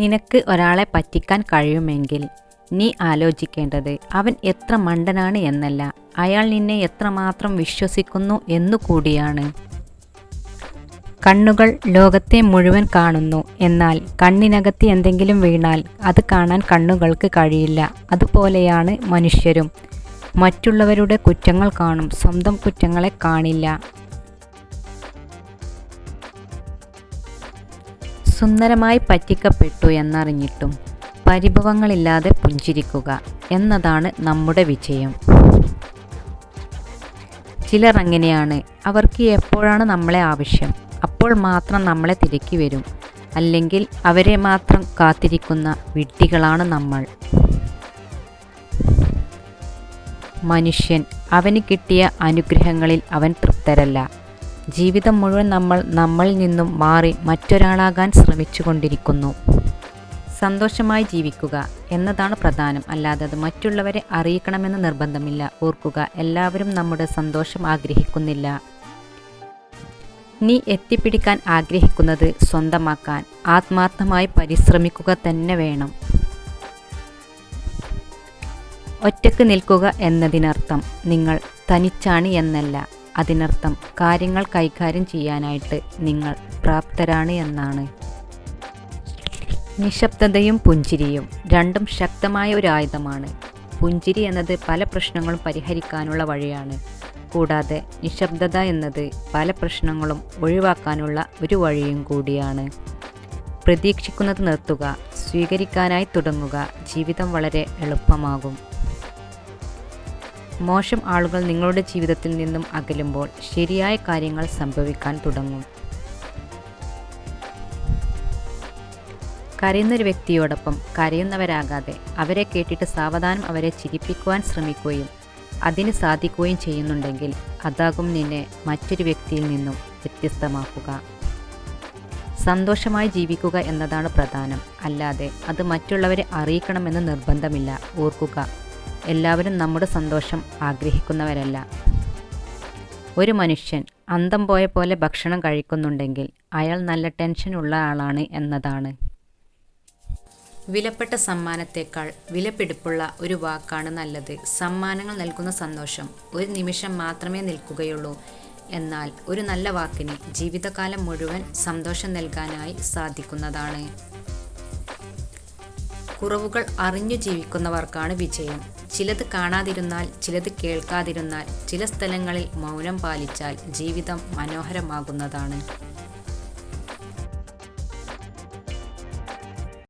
നിനക്ക് ഒരാളെ പറ്റിക്കാൻ കഴിയുമെങ്കിൽ നീ ആലോചിക്കേണ്ടത് അവൻ എത്ര മണ്ടനാണ് എന്നല്ല. അയാൾ നിന്നെ എത്രമാത്രം വിശ്വസിക്കുന്നു എന്നു കൂടിയാണ്. കണ്ണുകൾ ലോകത്തെ മുഴുവൻ കാണുന്നു. എന്നാൽ കണ്ണിനകത്ത് എന്തെങ്കിലും വീണാൽ അത് കാണാൻ കണ്ണുകൾക്ക് കഴിയില്ല. അതുപോലെയാണ് മനുഷ്യരും. മറ്റുള്ളവരുടെ കുറ്റങ്ങൾ കാണും. സ്വന്തം കുറ്റങ്ങളെ കാണില്ല. സുന്ദരമായി പറ്റിക്കപ്പെട്ടു എന്നറിഞ്ഞിട്ടും പരിഭവങ്ങളില്ലാതെ പുഞ്ചിരിക്കുക എന്നതാണ് നമ്മുടെ വിജയം. ചിലർ അങ്ങനെയാണ്. അവർക്ക് എപ്പോഴാണ് നമ്മളെ ആവശ്യം? അപ്പോൾ മാത്രം നമ്മളെ തിരക്കി വരും. അല്ലെങ്കിൽ അവരെ മാത്രം കാത്തിരിക്കുന്ന വിഡ്ഢികളാണ് നമ്മൾ. മനുഷ്യൻ അവന് കിട്ടിയ അനുഗ്രഹങ്ങളിൽ അവൻ തൃപ്തരല്ല. ജീവിതം മുഴുവൻ നമ്മൾ നമ്മളിൽ നിന്നും മാറി മറ്റൊരാളാകാൻ ശ്രമിച്ചുകൊണ്ടിരിക്കുന്നു. സന്തോഷമായി ജീവിക്കുക എന്നതാണ് പ്രധാനം. അല്ലാതെ അത് മറ്റുള്ളവരെ അറിയിക്കണമെന്ന് നിർബന്ധമില്ല. ഓർക്കുക എല്ലാവരും നമ്മുടെ സന്തോഷം ആഗ്രഹിക്കുന്നില്ല. നീ എത്തിപ്പിടിക്കാൻ ആഗ്രഹിക്കുന്നത് സ്വന്തമാക്കാൻ ആത്മാർത്ഥമായി പരിശ്രമിക്കുക തന്നെ വേണം. ഒറ്റയ്ക്ക് നിൽക്കുക എന്നതിനർത്ഥം നിങ്ങൾ തനിച്ചാണ് എന്നല്ല. അതിനർത്ഥം കാര്യങ്ങൾ കൈകാര്യം ചെയ്യാനായിട്ട് നിങ്ങൾ പ്രാപ്തരാണ് എന്നാണ്. നിശബ്ദതയും പുഞ്ചിരിയും രണ്ടും ശക്തമായ ഒരു ആയുധമാണ്. പുഞ്ചിരി എന്നത് പല പ്രശ്നങ്ങളും പരിഹരിക്കാനുള്ള വഴിയാണ്. കൂടാതെ നിശബ്ദത എന്നത് പല പ്രശ്നങ്ങളും ഒഴിവാക്കാനുള്ള ഒരു വഴിയും കൂടിയാണ്. പ്രതീക്ഷിക്കുന്നത് നിർത്തുക സ്വീകരിക്കാനായി തുടങ്ങുക ജീവിതം വളരെ എളുപ്പമാകും. മോശം ആളുകൾ നിങ്ങളുടെ ജീവിതത്തിൽ നിന്നും അകലുമ്പോൾ ശരിയായ കാര്യങ്ങൾ സംഭവിക്കാൻ തുടങ്ങും. കരയുന്നൊരു വ്യക്തിയോടൊപ്പം കരയുന്നവരാകാതെ അവരെ കേട്ടിട്ട് സാവധാനം അവരെ ചിരിപ്പിക്കുവാൻ ശ്രമിക്കുകയും അതിന് സാധിക്കുകയും ചെയ്യുന്നുണ്ടെങ്കിൽ അതാകും നിന്നെ മറ്റൊരു വ്യക്തിയിൽ നിന്നും വ്യത്യസ്തമാക്കുക. സന്തോഷമായി ജീവിക്കുക എന്നതാണ് പ്രധാനം. അല്ലാതെ അത് മറ്റുള്ളവരെ അറിയിക്കണമെന്ന് നിർബന്ധമില്ല. ഓർക്കുക എല്ലാവരും നമ്മുടെ സന്തോഷം ആഗ്രഹിക്കുന്നവരല്ല. ഒരു മനുഷ്യൻ അന്തം പോയ പോലെ ഭക്ഷണം കഴിക്കുന്നുണ്ടെങ്കിൽ അയാൾ നല്ല ടെൻഷൻ ഉള്ള ആളാണ് എന്നതാണ്. വിലപ്പെട്ട സമ്മാനത്തേക്കാൾ വിലപിടിപ്പുള്ള ഒരു വാക്കാണ് നല്ലത്. സമ്മാനങ്ങൾ നൽകുന്ന സന്തോഷം ഒരു നിമിഷം മാത്രമേ നിൽക്കുകയുള്ളൂ. എന്നാൽ ഒരു നല്ല വാക്കിന് ജീവിതകാലം മുഴുവൻ സന്തോഷം നൽകാനായി സാധിക്കുന്നതാണ്. കുറവുകൾ അറിഞ്ഞു ജീവിക്കുന്നവർക്കാണ് വിജയം. ചിലത് കാണാതിരുന്നാൽ ചിലത് കേൾക്കാതിരുന്നാൽ ചില സ്ഥലങ്ങളിൽ മൗനം പാലിച്ചാൽ ജീവിതം മനോഹരമാകുന്നതാണ്.